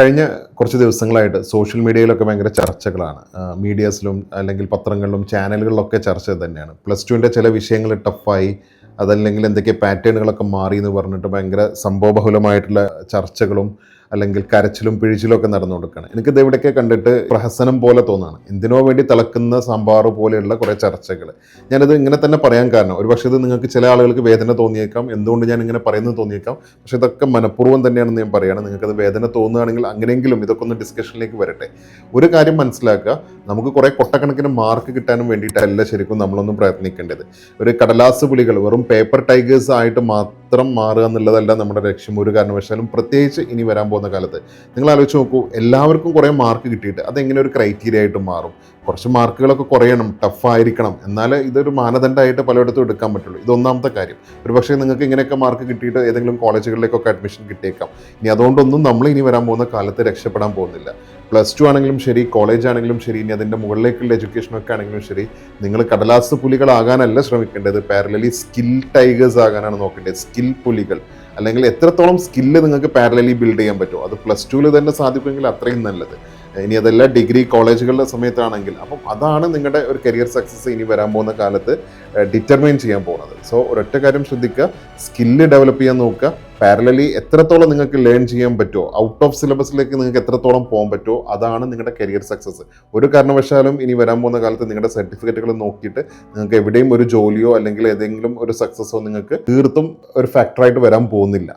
കഴിഞ്ഞ കുറച്ച് ദിവസങ്ങളായിട്ട് സോഷ്യൽ മീഡിയയിലൊക്കെ ഭയങ്കര ചർച്ചകളാണ്. മീഡിയാസിലും അല്ലെങ്കിൽ പത്രങ്ങളിലും ചാനലുകളിലൊക്കെ ചർച്ച തന്നെയാണ്. പ്ലസ് ടുവിന്റെ ചില വിഷയങ്ങൾ ടഫായി അതല്ലെങ്കിൽ എന്തൊക്കെ പാറ്റേണുകളൊക്കെ മാറി എന്ന് പറഞ്ഞിട്ട് ഭയങ്കര സംഭവബഹുലമായിട്ടുള്ള ചർച്ചകളും അല്ലെങ്കിൽ കരച്ചിലും പിഴിച്ചിലും ഒക്കെ നടന്നു കൊടുക്കുകയാണ് എനിക്കിത് ഇതെവിടെയൊക്കെ കണ്ടിട്ട് പ്രഹസനം പോലെ തോന്നാണ്. എന്തിനോ വേണ്ടി തിളക്കുന്ന സാമ്പാർ പോലെയുള്ള കുറേ ചർച്ചകൾ. ഞാനിത് ഇങ്ങനെ തന്നെ പറയാൻ കാരണം ഒരു പക്ഷേ ഇത് നിങ്ങൾക്ക് ചില ആളുകൾക്ക് വേദന തോന്നിയേക്കാം എന്തുകൊണ്ട് ഞാൻ ഇങ്ങനെ പറയുന്നത് തോന്നിയേക്കാം പക്ഷെ ഇതൊക്കെ മനഃപൂർവം തന്നെയാണെന്ന് ഞാൻ പറയുകയാണ്. നിങ്ങൾക്കത് വേദന തോന്നുകയാണെങ്കിൽ അങ്ങനെയെങ്കിലും ഇതൊക്കെ ഒന്ന് ഡിസ്കഷനിലേക്ക് വരട്ടെ. ഒരു കാര്യം മനസ്സിലാക്കുക നമുക്ക് കുറേ കൊട്ടക്കണക്കിന് മാർക്ക് കിട്ടാനും വേണ്ടിയിട്ടല്ല ശരിക്കും നമ്മളൊന്നും പ്രയത്നിക്കേണ്ടത്. ഒരു കടലാസ് പുലികൾ വെറും പേപ്പർ ടൈഗേഴ്സ് ആയിട്ട് മാത്രം മാറുക എന്നുള്ളതല്ല നമ്മുടെ ലക്ഷ്യം. ഒരു കാരണവശാലും പ്രത്യേകിച്ച് ഇനി വരാൻ പോകുന്ന കാലത്ത്. നിങ്ങൾ ആലോചിച്ച് നോക്കൂ എല്ലാവർക്കും കുറേ മാർക്ക് കിട്ടിയിട്ട് അതെങ്ങനെ ഒരു ക്രൈറ്റീരിയ ആയിട്ട് മാറും? കുറച്ച് മാർക്കുകളൊക്കെ കുറയണം ടഫായിരിക്കണം എന്നാൽ ഇതൊരു മാനദണ്ഡമായിട്ട് പലയിടത്തും എടുക്കാൻ പറ്റുള്ളൂ. ഇത് ഒന്നാമത്തെ കാര്യം. ഒരു പക്ഷേ നിങ്ങൾക്ക് ഇങ്ങനെയൊക്കെ മാർക്ക് കിട്ടിയിട്ട് ഏതെങ്കിലും കോളേജുകളിലേക്കൊക്കെ അഡ്മിഷൻ കിട്ടിയേക്കാം. ഇനി അതുകൊണ്ടൊന്നും നമ്മൾ ഇനി വരാൻ പോകുന്ന കാലത്ത് രക്ഷപ്പെടാൻ പോകുന്നില്ല. പ്ലസ് ടു ആണെങ്കിലും ശരി കോളേജ് ആണെങ്കിലും ശരി ഇനി അതിന്റെ മുകളിലേക്കുള്ള എഡ്യൂക്കേഷനൊക്കെ ആണെങ്കിലും ശരി നിങ്ങൾ കടലാസ് പുലികളാകാനല്ല ശ്രമിക്കേണ്ടത്. പാരലലി സ്കിൽ ടൈഗേഴ്സ് ആകാനാണ് നോക്കേണ്ടത്. സ്കിൽ പുലികൾ. അല്ലെങ്കിൽ എത്രത്തോളം സ്കില്ല് നിങ്ങൾക്ക് പാരലലി ബിൽഡ് ചെയ്യാൻ പറ്റുമോ അത് പ്ലസ് ടുവിൽ തന്നെ സാധിക്കുമെങ്കിൽ അത്രയും നല്ലത്. ഇനി അതല്ല ഡിഗ്രി കോളേജുകളുടെ സമയത്താണെങ്കിൽ. അപ്പം അതാണ് നിങ്ങളുടെ ഒരു കരിയർ സക്സസ് ഇനി വരാൻ പോകുന്ന കാലത്ത് ഡിറ്റർമൈൻ ചെയ്യാൻ പോകുന്നത്. സോ ഒരൊറ്റ കാര്യം ശ്രദ്ധിക്കുക. സ്കില്ല് ഡെവലപ്പ് ചെയ്യാൻ നോക്കുക. പാരലലി എത്രത്തോളം നിങ്ങൾക്ക് ലേൺ ചെയ്യാൻ പറ്റുമോ ഔട്ട് ഓഫ് സിലബസിലേക്ക് നിങ്ങൾക്ക് എത്രത്തോളം പോകാൻ പറ്റുമോ അതാണ് നിങ്ങളുടെ കരിയർ സക്സസ് ഒരു കാരണവശാലും ഇനി വരാൻ പോകുന്ന കാലത്ത് നിങ്ങളുടെ സർട്ടിഫിക്കറ്റുകൾ നോക്കിയിട്ട് നിങ്ങൾക്ക് എവിടെയും ഒരു ജോലിയോ അല്ലെങ്കിൽ ഏതെങ്കിലും ഒരു സക്സസോ നിങ്ങൾക്ക് തീർത്തും ഒരു ഫാക്ടറായിട്ട് വരാൻ പോകുന്നില്ല.